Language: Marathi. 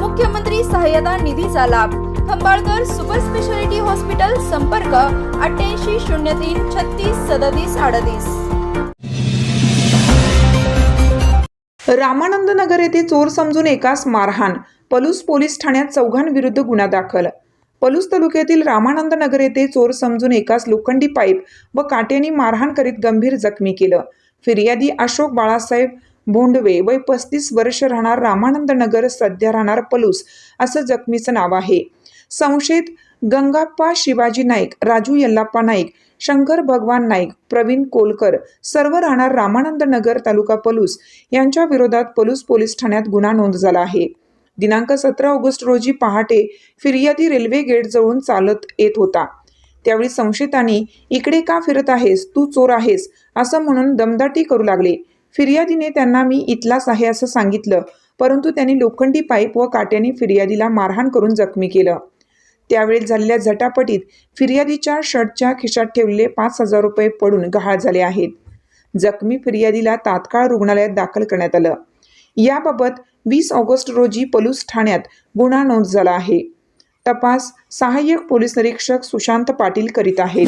मुख्यमंत्री सहाय्यता निधीचा लाभ. खंबाळकर सुपर स्पेशालिटी हॉस्पिटल संपर्क अठ्ठ्याऐंशी शून्य तीन छत्तीस सदतीस अडतीस. रामानंद नगर येथे चोर समजून एकास मारहाण. पलूस पोलीस ठाण्यात चौघांविरुद्ध गुन्हा दाखल. पलूस तालुक्यातील रामानंद नगर येथे चोर समजून एकास लोखंडी पाईप व काट्याने मारहाण करीत गंभीर जखमी केलं. फिर्यादी अशोक बाळासाहेब भोंडवे वय पस्तीस वर्ष राहणार रामानंद नगर सध्या राहणार पलूस असं जखमीचं नाव आहे. संशयित गंगाप्पा शिवाजी नाईक राजू यल्लाप्पा नाईक शंकर भगवान नाईक प्रवीण कोलकर सर्व राहणार रामानंद नगर तालुका पलूस यांच्या विरोधात पलूस पोलीस ठाण्यात गुन्हा नोंद झाला आहे. दिनांक सतरा ऑगस्ट रोजी पहाटे फिर्यादी रेल्वे गेट जवळून चालत येत होता. त्यावेळी संशयितांनी इकडे का फिरत आहेस? तू चोर आहेस असं म्हणून दमदाटी करू लागले. फिर्यादीने त्यांना मी इथलाच आहे असं सांगितलं परंतु त्यांनी लोखंडी पाईप व काट्याने फिर्यादीला मारहाण करून जखमी केलं. त्यावेळी झालेल्या झटापटीत फिर्यादीच्या शर्टच्या खिशात ठेवलेले पाच हजार रुपये पडून गहाळ झाले आहेत. जखमी फिर्यादीला तात्काळ रुग्णालयात दाखल करण्यात आलं. याबाबत वीस ऑगस्ट रोजी पलूस ठाण्यात गुन्हा नोंद झाला आहे. तपास सहाय्यक पोलीस निरीक्षक सुशांत पाटील करीत आहेत.